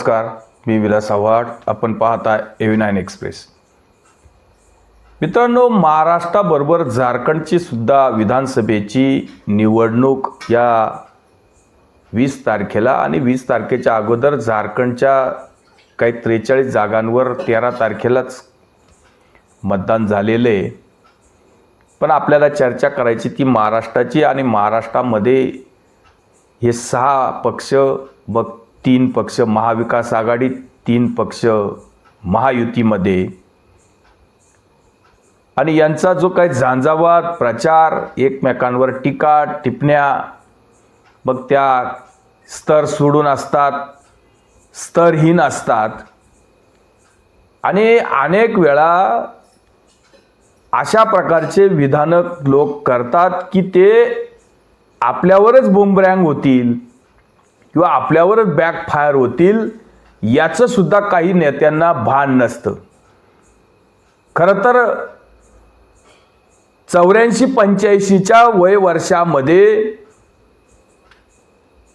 नमस्कार मी विलास आव्हाड. आपण पाहता एव्ही नाईन एक्सप्रेस मित्रांनो महाराष्ट्राबरोबर झारखंडची सुद्धा विधानसभेची निवडणूक या वीस तारखेला आणि वीस तारखेच्या अगोदर झारखंडच्या काही त्रेचाळीस जागांवर तेरा तारखेलाच मतदान झालेलं. आहे पण आपल्याला चर्चा करायची ती महाराष्ट्राची आणि महाराष्ट्रामध्ये हे सहा पक्ष बघ तीन पक्ष महाविकास आघाडीत तीन पक्ष महायुतीमध्ये. आणि यांचा जो काही झांझावात प्रचार एकमेकांवर टीका टिपण्या मग त्या स्तर सोडून असतात स्तरहीन असतात. आणि अनेक वेळा अशा प्रकारचे विधानक लोक करतात की ते आपल्यावरच बुमरँग होतील. किंवा आपल्यावरच बॅकफायर होतील याचं सुद्धा काही नेत्यांना भान नसतं. खरं तर चौऱ्याऐंशी पंच्याऐंशीच्या वय वर्षामध्ये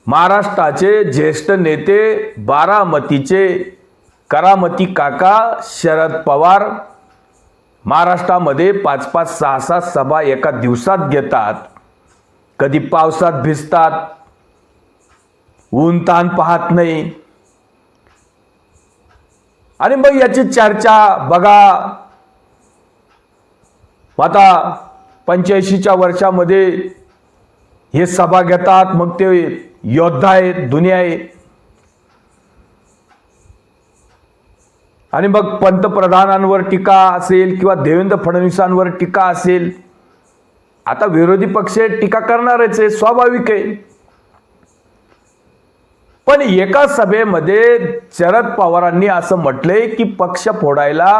महाराष्ट्राचे ज्येष्ठ नेते बारामतीचे करामती काका शरद पवार महाराष्ट्रामध्ये पाच पाच सहा सहा सभा एका दिवसात घेतात. कधी पावसात भिजतात ऊन ताण पाहत नाही. आणि मग याची चर्चा बघा. आता पंच्याऐंशीच्या वर्षामध्ये हे सभा घेतात मग ते योद्धा आहेत दुनिया आहे आणि मग पंतप्रधानांवर टीका असेल किंवा देवेंद्र फडणवीसांवर टीका असेल आता विरोधी पक्ष टीका करणारच आहे स्वाभाविक आहे. पण एका सभेमध्ये शरद पवारांनी असं म्हटलंय की पक्ष फोडायला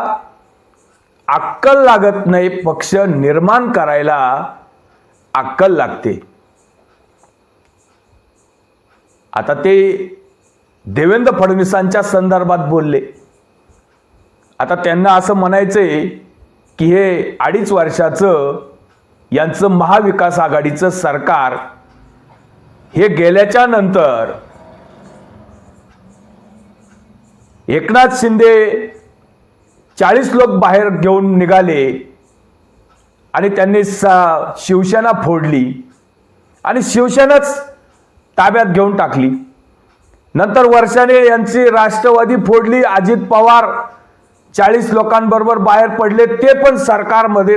अक्कल लागत नाही पक्ष निर्माण करायला अक्कल लागते. आता ते देवेंद्र फडणवीसांच्या संदर्भात बोलले. आता त्यांना असं म्हणायचंय की हे अडीच वर्षाचं यांचं महाविकास आघाडीचं सरकार हे गेल्याच्यानंतर एकनाथ शिंदे चाळीस लोक बाहेर घेऊन निघाले आणि त्यांनी सा शिवसेना फोडली आणि शिवसेनाच ताब्यात घेऊन टाकली. नंतर वर्षाने यांची राष्ट्रवादी फोडली अजित पवार चाळीस लोकांबरोबर बाहेर पडले ते पण सरकारमध्ये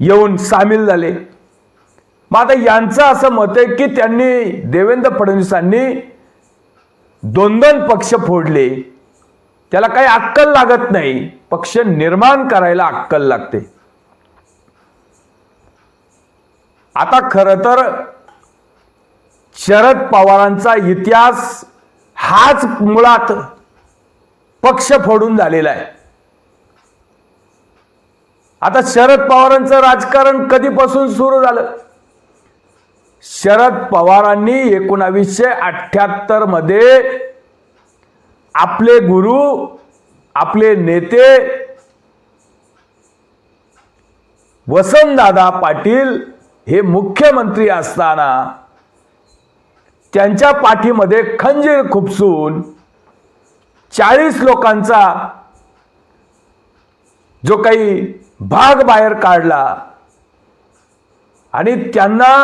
येऊन सामील झाले. मग आता यांचं असं मत आहे की त्यांनी देवेंद्र फडणवीसांनी दोन दोन पक्ष फोडले. त्याला काही अक्कल लागत नाही. पक्ष निर्माण करायला अक्कल लागते. आता खर तर शरद पवारांचा इतिहास हाच मुळात पक्ष फोडून झालेला आहे. आता शरद पवारांचं राजकारण कधीपासून सुरू झालं? शरद पवारांनी एकोणावीसशे अठ्ठ्याहत्तरमध्ये आपले गुरु आपले नेते वसंतदादा पाटील हे मुख्यमंत्री असताना त्यांच्या पाठीमध्ये खंजीर खुपसून चाळीस लोकांचा जो काही भाग बाहेर काढला आणि त्यांना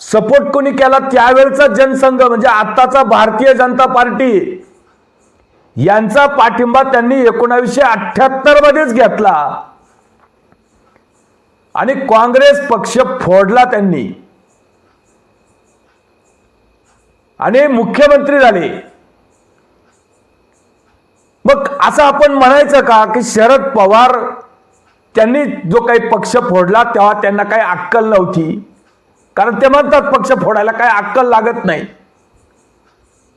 सपोर्ट कोणी केला त्यावेळचा जनसंघ म्हणजे आत्ताचा भारतीय जनता पार्टी यांचा पाठिंबा त्यांनी एकोणावीसशे अठ्याहत्तर मध्येच घेतला. आणि काँग्रेस पक्ष फोडला त्यांनी. आणि मुख्यमंत्री झाले. मग असं आपण म्हणायचं का की शरद पवार त्यांनी जो काही पक्ष फोडला तेव्हा त्यांना काही अक्कल नव्हती. कारण ते म्हणतात पक्ष फोडायला काही अक्कल लागत नाही.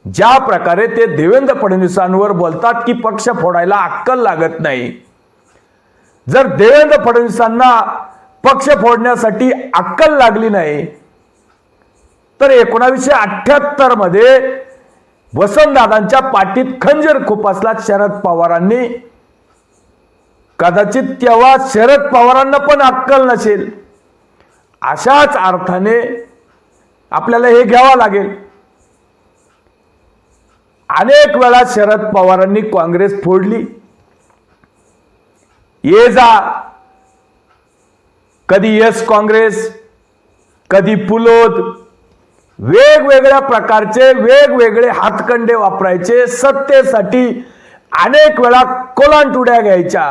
ज्या प्रकारे ते देवेंद्र फडणवीसांवर बोलतात की पक्ष फोडायला अक्कल लागत नाही. जर देवेंद्र फडणवीसांना पक्ष फोडण्यासाठी अक्कल लागली नाही तर एकोणावीसशे अठ्याहत्तरमध्ये वसंतदादांच्या पाठीत खंजर खुपासला शरद पवारांनी कदाचित तेव्हा शरद पवारांना पण अक्कल नसेल. अशाच अर्थाने आपल्याला हे घ्यावं लागेल. अनेक वेळा शरद पवारांनी काँग्रेस फोडली. ये जा. कधी यस काँग्रेस कधी पुलोद. वेगवेगळ्या प्रकारचे वेगवेगळे हातकंडे वापरायचे सत्तेसाठी अनेक वेळा कोलांटुड्या घ्यायच्या.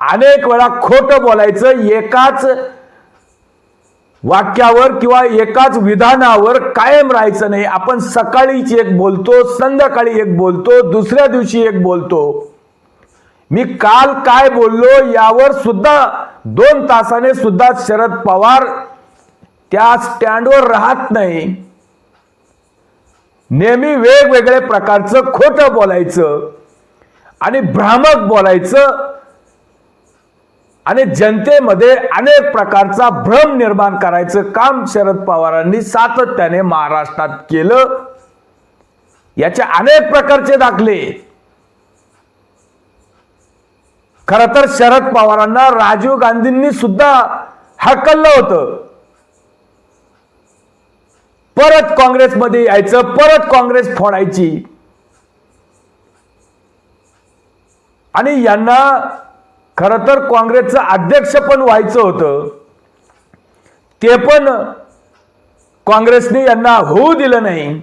अनेक वेळा खोटं बोलायचं एकाच वाक्यावर किंवा एकाच विधानावर कायम राहायचं नाही. आपण सकाळीच एक बोलतो संध्याकाळी एक बोलतो दुसऱ्या दिवशी एक बोलतो. मी काल काय बोललो यावर सुद्धा दोन तासाने सुद्धा शरद पवार त्या स्टँडवर राहत नाही. नेहमी वेगवेगळ्या प्रकारचं खोटं बोलायचं आणि भ्रामक बोलायचं. आणि जनतेमध्ये अनेक प्रकारचा भ्रम निर्माण करायचं काम शरद पवारांनी सातत्याने महाराष्ट्रात केलं. याचे अनेक प्रकारचे दाखले. खर तर शरद पवारांना राजीव गांधींनी सुद्धा हकललं होतं. परत काँग्रेसमध्ये यायचं परत काँग्रेस फोडायची. आणि यांना खर तर काँग्रेसचं अध्यक्ष पण व्हायचं होतं. ते पण काँग्रेसने यांना होऊ दिलं नाही.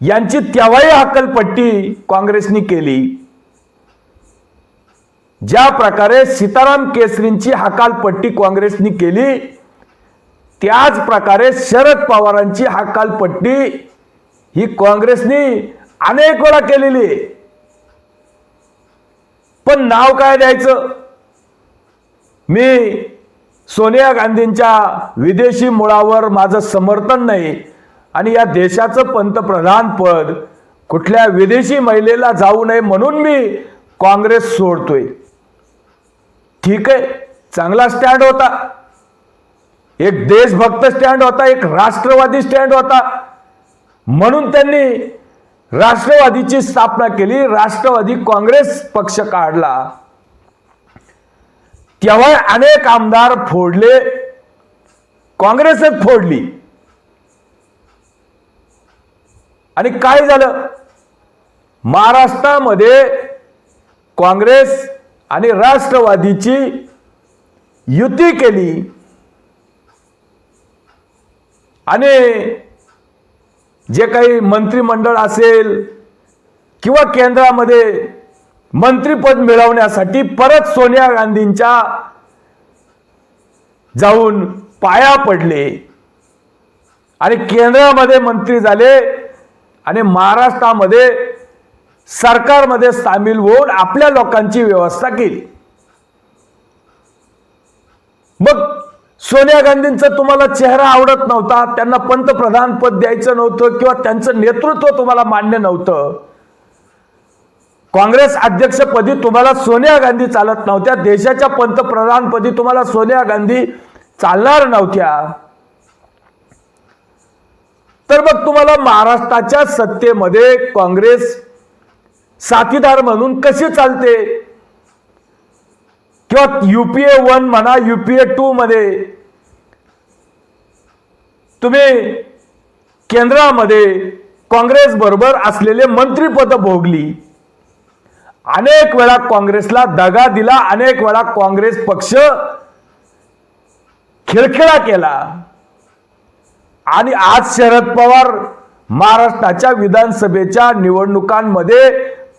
यांची तेव्हाही हकलपट्टी काँग्रेसने केली. ज्या प्रकारे सीताराम केसरींची हकालपट्टी काँग्रेसने केली त्याच प्रकारे शरद पवारांची हकालपट्टी ही काँग्रेसने अनेक वेळा केलेली आहे. पण नाव काय द्यायचं? मी सोनिया गांधींच्या विदेशी मुळावर माझं समर्थन नाही आणि या देशाचं पंतप्रधान पद कुठल्या विदेशी महिलेला जाऊ नये म्हणून मी काँग्रेस सोडतोय. ठीक आहे चांगला स्टँड होता. एक देशभक्त स्टँड होता एक राष्ट्रवादी स्टँड होता. म्हणून त्यांनी राष्ट्रवादीची स्थापना केली राष्ट्रवादी काँग्रेस पक्ष काढला. तेव्हा अनेक आमदार फोडले काँग्रेसच फोडली. आणि काय झालं? महाराष्ट्रामध्ये काँग्रेस आणि राष्ट्रवादीची युती केली. आणि जे काही मंत्रिमंडळ असेल किंवा केंद्रामध्ये मंत्रीपद मिळवण्यासाठी परत सोनिया गांधींच्या जाऊन पाया पडले आणि केंद्रामध्ये मंत्री झाले आणि महाराष्ट्रामध्ये सरकारमध्ये सामील होऊन आपल्या लोकांची व्यवस्था केली. मग सोनिया गांधींचा तुम्हाला चेहरा आवडत नव्हता त्यांना पंतप्रधान पद द्यायचं नव्हतं किंवा त्यांचं नेतृत्व तुम्हाला मान्य नव्हतं. काँग्रेस अध्यक्षपदी तुम्हाला सोनिया गांधी चालत नव्हत्या देशाच्या पंतप्रधानपदी तुम्हाला सोनिया गांधी चालणार नव्हत्या. तर मग तुम्हाला महाराष्ट्राच्या सत्तेमध्ये काँग्रेस साथीदार म्हणून कशी चालते? किंवा युपीए वन म्हणा युपीए टू मध्ये तुम्ही केंद्रामध्ये काँग्रेस बरोबर असलेले मंत्रीपद भोगली. अनेक वेळा काँग्रेसला दगा दिला अनेक वेळा काँग्रेस पक्ष खिळखिळा केला. आणि आज शरद पवार महाराष्ट्राच्या विधानसभेच्या निवडणुकांमध्ये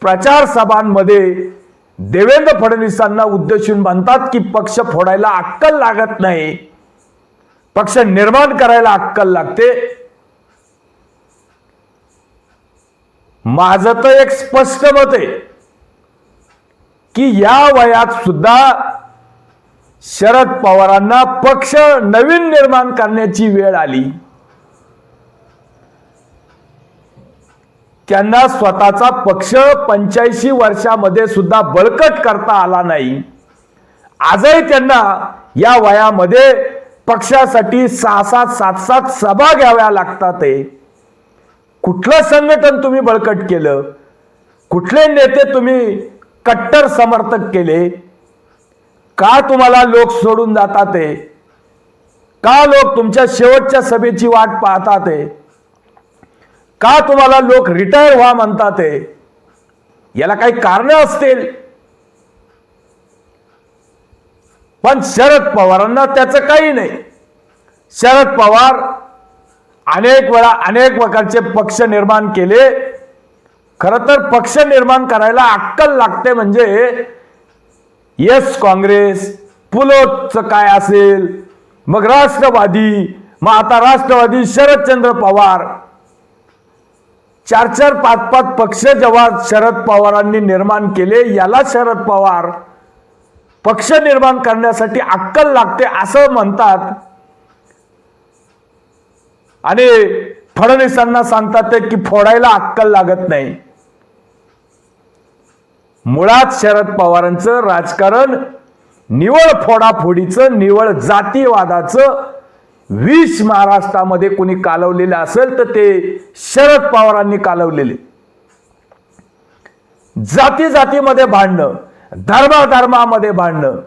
प्रचार सभांमध्ये देवेंद्र फडणवीसांना उद्देशून म्हणतात की पक्ष फोडायला अक्कल लागत नाही. पक्ष निर्माण करायला अक्कल लागते. माझं तर एक स्पष्ट मत आहे की या वयात सुद्धा शरद पवारांना पक्ष नवीन निर्माण करण्याची वेळ आली. त्यांना स्वतःचा पक्ष पंच्याऐंशी वर्षामध्ये सुद्धा बळकट करता आला नाही. आजही त्यांना या वयामध्ये पक्षासाठी सहा सात सात सात सभा घ्याव्या लागतात कुठलं संघटन तुम्ही बळकट केलं? कुठले नेते तुम्ही कट्टर समर्थक केले? का तुम्हाला लोक सोडून जातात ते का लोक तुमच्या शेवटच्या सभेची वाट पाहतात आहे का तुम्हाला लोक रिटायर व्हा म्हणतात हे? याला काही कारण असतील. पण शरद पवारांना त्याचं काही नाही. शरद पवार अनेक वेळा अनेक प्रकारचे पक्ष निर्माण केले. खर तर पक्ष निर्माण करायला अक्कल लागते म्हणजे येस काँग्रेस पुलोचं काय असेल? मग राष्ट्रवादी मग आता राष्ट्रवादी शरदचंद्र पवार. चार चार पाच पाच पक्ष जेव्हा शरद पवारांनी निर्माण केले याला शरद पवार पक्ष निर्माण करण्यासाठी अक्कल लागते असं म्हणतात. आणि फडणवीसांना सांगतात ते की फोडायला अक्कल लागत नाही. मुळात शरद पवारांचं राजकारण निवळ फोडाफोडीचं निवळ जातीवादाचं विष महाराष्ट्रामध्ये कोणी कालवलेलं असेल तर ते शरद पवारांनी कालवलेले. जाती जातीमध्ये भांडणं धर्माधर्मामध्ये भांडणं.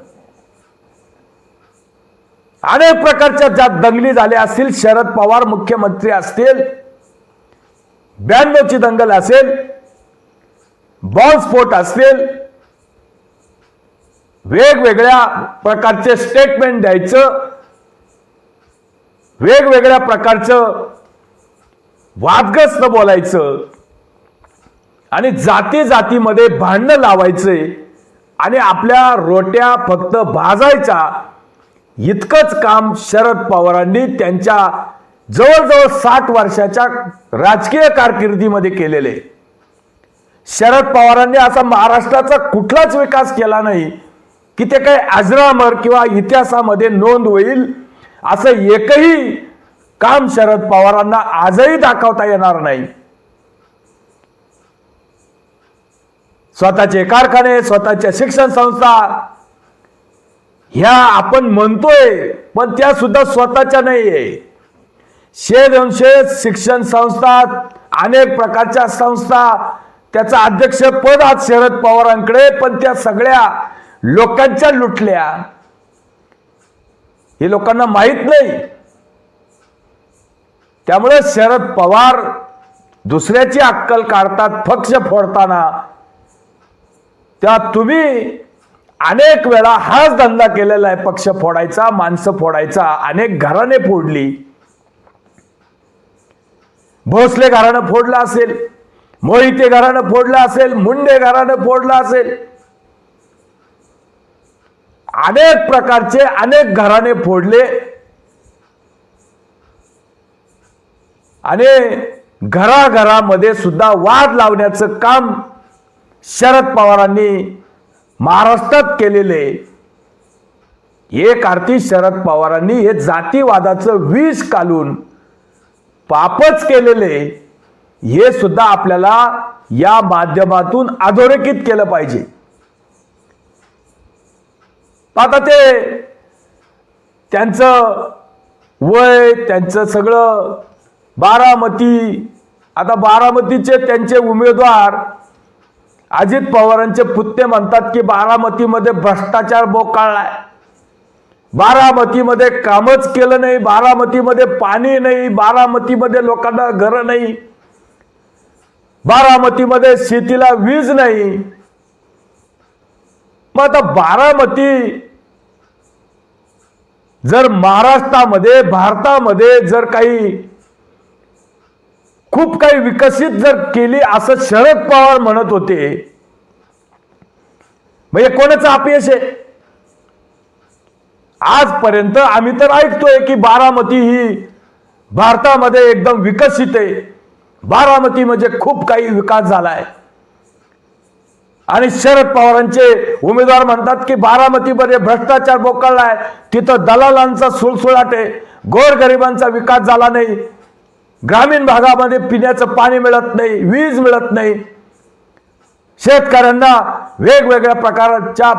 अनेक प्रकारच्या ज्या दंगली झाल्या असतील शरद पवार मुख्यमंत्री असतील ब्याण्णवची दंगल असेल बॉम्बस्फोट असतील वेगवेगळ्या प्रकारचे स्टेटमेंट द्यायचं वेगवेगळ्या प्रकारचं वादग्रस्त बोलायचं आणि जाती जातीमध्ये भांडणं लावायचे आणि आपल्या रोट्या फक्त भाजायच्या इतकंच काम शरद पवारांनी त्यांच्या जवळजवळ साठ वर्षाच्या राजकीय कारकिर्दीमध्ये केलेले. शरद पवारांनी असा महाराष्ट्राचा कुठलाच विकास केला नाही की ते काही अजरामर किंवा इतिहासामध्ये नोंद होईल असं एकही काम शरद पवारांना आजही दाखवता येणार नाही. स्वतःचे कारखाने स्वतःच्या शिक्षण संस्था ह्या आपण म्हणतोय पण त्या सुद्धा स्वतःच्या नाहीये. शे दोनशे शिक्षण संस्था अनेक प्रकारच्या संस्था त्याचं अध्यक्ष पद आज शरद पवारांकडे पण त्या सगळ्या लोकांच्या लुटल्या. हे लोकांना माहीत नाही. त्यामुळे शरद पवार दुसऱ्याची अक्कल काढतात पक्ष फोडताना. त्या तुम्ही अनेक वेळा हाच धंदा केलेला आहे पक्ष फोडायचा माणसं फोडायचा अनेक घराने फोडली. भोसले घरानं फोडलं असेल मोहिते घरानं फोडलं असेल मुंडे घरानं फोडलं असेल. अनेक प्रकारचे अनेक घराने फोडले. आणि घराघरामध्ये सुद्धा वाद लावण्याचं काम शरद पवारांनी महाराष्ट्रात केलेले. एक अर्थी शरद पवारांनी हे जातीवादाचं विष कालून पापच केलेले हे सुद्धा आपल्याला या माध्यमातून अधोरेखित केलं पाहिजे. आता ते त्यांचं वय त्यांचं सगळं बारामती आता बारामतीचे त्यांचे उमेदवार अजित पवारांचे पुत्ते म्हणतात की बारामतीमध्ये भ्रष्टाचार बोकाळलाय. बारामतीमध्ये कामच केलं नाही बारामतीमध्ये पाणी नाही बारामतीमध्ये लोकांना घरं नाही. बारामतीमध्ये शेतीला वीज नाही. मग आता बारामती जर महाराष्ट्रामध्ये भारतामध्ये जर काही खूप काही विकसित जर केली असं शरद पवार म्हणत होते म्हणजे कोणाचं अपयश आहे? आजपर्यंत आम्ही तर ऐकतोय की बारामती ही भारतामध्ये एकदम विकसित आहे. बारामती म्हणजे खूप काही विकास झालाय. आणि शरद पवारांचे उमेदवार म्हणतात की बारामतीमध्ये भ्रष्टाचार बोकळलाय. तिथं दलालांचा सुळसुळाट आहे गोरगरिबांचा विकास झाला नाही. ग्रामीण भागामध्ये पिण्याचं पाणी मिळत नाही वीज मिळत नाही. शेतकऱ्यांना वेगवेगळ्या प्रकारच्या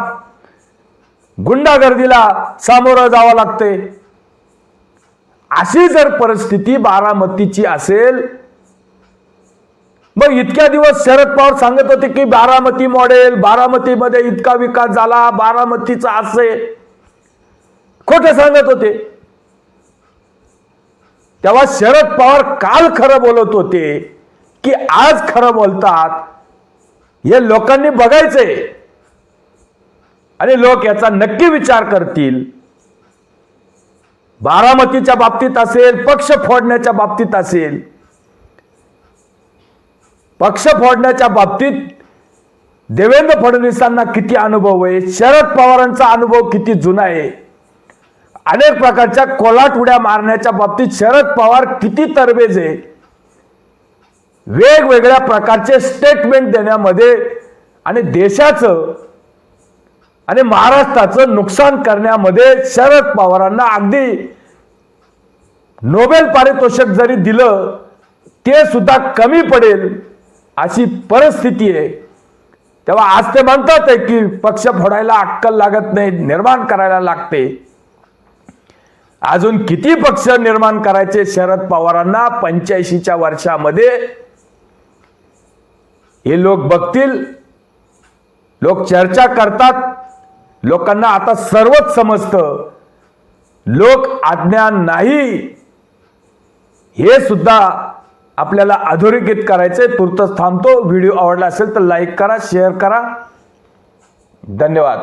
गुंडागर्दीला सामोरं जावं लागते. अशी जर परिस्थिती बारामतीची असेल मग इतक्या दिवस शरद पवार सांगत होते की बारामती मॉडेल बारामतीमध्ये इतका विकास झाला बारामतीचा असे. खोटे सांगत होते. तेव्हा शरद पवार काल खरं बोलत होते की आज खरं बोलतात. हे लोकांनी बघायचंय आणि लोक याचा नक्की विचार करतील. बारामतीच्या बाबतीत असेल पक्ष फोडण्याच्या बाबतीत असेल. पक्ष फोडण्याच्या बाबतीत देवेंद्र फडणवीसांना किती अनुभव आहे? शरद पवारांचा अनुभव किती जुना आहे? अनेक प्रकारच्या कोलाट उड्या मारण्याच्या बाबतीत शरद पवार किती तरबेज आहे? वेगवेगळ्या प्रकारचे स्टेटमेंट देण्यामध्ये आणि देशाचं आणि महाराष्ट्राचं नुकसान करण्यामध्ये शरद पवारांना अगदी नोबेल पारितोषिक जरी दिलं ते सुद्धा कमी पडेल. अशी परिस्थिती आहे. तेव्हा आज ते म्हणतात आहे की पक्ष फोडायला अक्कल लागत नाही निर्माण करायला लागते. अजून किती पक्ष निर्माण करायचे? शरद पवारांना पंच्याऐंशीच्या वर्षामध्ये हे लोक बघतील. लोक चर्चा करतात. लोकांना आता सर्वच समजतं. लोक अज्ञान नाही. हे सुद्धा आपल्याला अधोरेखित करायचंय. तुर्तच थांबतो. व्हिडिओ आवडला असेल तर लाईक करा शेअर करा. धन्यवाद.